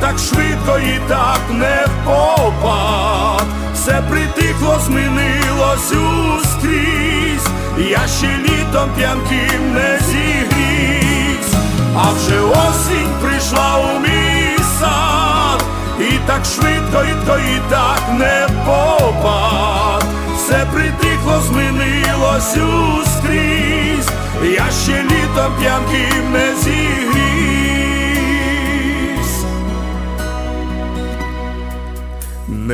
так швидко, і так не попад. Все притихло, змінилось ускрізь, я ще літом п'янким не зігрівсь, а вже осінь прийшла у мій сад, і так швидко, і то і так не попад. Все притихло, змінилось ускрізь, я ще літом п'янким не зігрівсь.